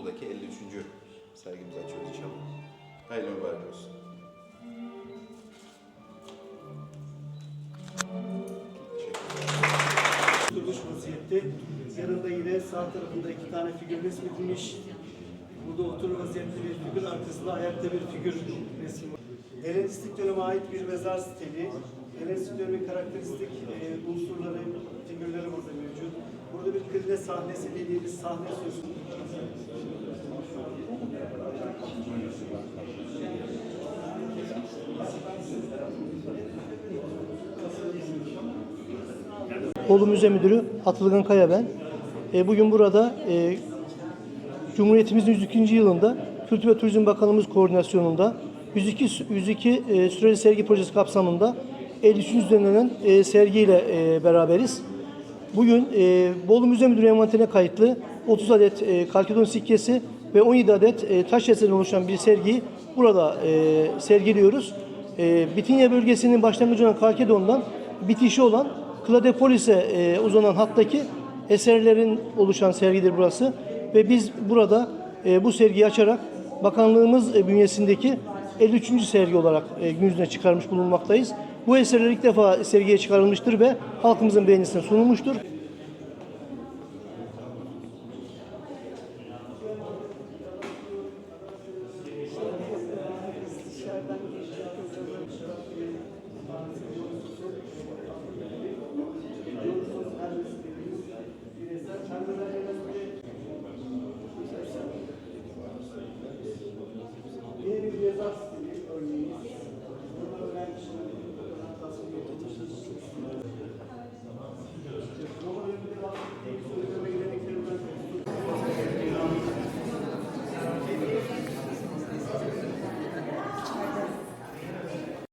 Bolu'daki 53. sergimizi açıyoruz inşallah. Hayırlı mübarek olsun. Durmuş vaziyette. Yanında yine sağ tarafında iki tane figür resmedilmiş. Burada oturur vaziyette bir figür, arkasında ayakta bir figür resmi var. Helenistik döneme ait bir mezar stili. Helenistik dönemin karakteristik e, unsurları, figürleri burada mevcut. Kırne sahnesi dediğimiz sahne söz. Bolu Müze Müdürü Atılgan Kaya ben. E, bugün burada e, Cumhuriyetimizin 102. yılında Kültür ve Turizm Bakanlığımız koordinasyonunda 102, sü- 102 e, süreli sergi projesi kapsamında 53. düzenlenen e, sergiyle e, beraberiz. Bugün e, Bolu Müze Müdürü envanterine kayıtlı 30 adet e, Kalkedon sikkesi ve 17 adet e, taş eserinden oluşan bir sergiyi burada e, sergiliyoruz. E, Bitinya bölgesinin başlangıcı olan Kalkedon'dan bitişi olan Kladepolis'e e, uzanan hattaki eserlerin oluşan sergidir burası. Ve biz burada e, bu sergiyi açarak bakanlığımız e, bünyesindeki 53. sergi olarak e, gün yüzüne çıkarmış bulunmaktayız. Bu eserler ilk defa sergiye çıkarılmıştır ve halkımızın beğenisine sunulmuştur. Bir mezar